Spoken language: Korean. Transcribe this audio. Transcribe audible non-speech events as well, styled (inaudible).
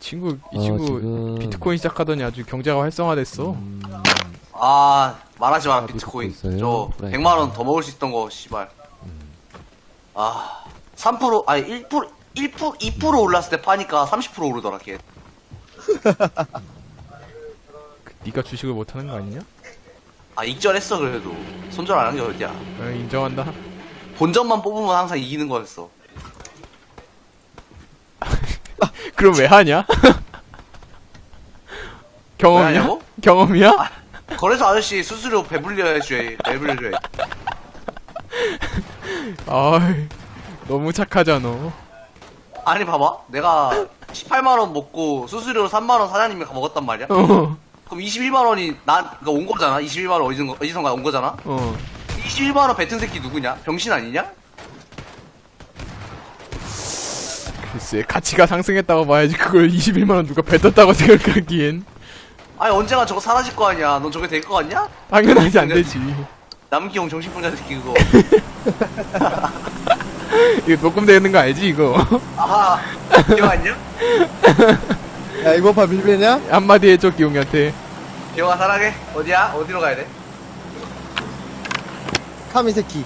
친구 이 어, 친구 지금- 비트코인 시작하더니 아주 경제가 활성화됐어. 음, 아 말하지 마라 아, 비트코인 있어요? 저 프라이팬. 100만 원 더 먹을 수 있던 거 씨발 아3% 아니 1% 1% 2% 올랐을 때 파니까 30% 오르더라 걔 (laughs) 그, 네가 주식을 못 하는 거 아니냐? 아 익절했어 그래도 손절 안 한 게 어디야 어, 인정한다. 본전만 뽑으면 항상 이기는 거였어 그럼 왜 하냐? (laughs) 왜 경험이야? 하냐고? 경험이야? 거래소 아저씨 수수료 배불려야지 배불려 줘야 아이, 너무 착하잖아. 아니 봐봐 내가 18만원 먹고 수수료 3만원 사장님이 먹었단 말이야 어, 그럼 21만원이 난 그러니까 온 거잖아 21만원 어디선, 어디선가 온 거잖아 어. 21만원 뱉은 새끼 누구냐 병신 아니냐 글쎄, 가치가 상승했다고 봐야지. 그걸 21만원 누가 뱉었다고 (laughs) 생각하기엔. 아니 언젠가 저거 사라질 거 아니야 넌 저게 될 거 같냐 당연하지 안 되지. 남기용 정신분자 새끼 그거 (laughs) 이거 녹음되는 거 알지, 이거? (laughs) 아하 기억 안냐 야 이번 판 빌베냐? 한마디 해줘, 기용이한테. 기영아 사랑해 어디야 어디로 가야 돼 카미 새끼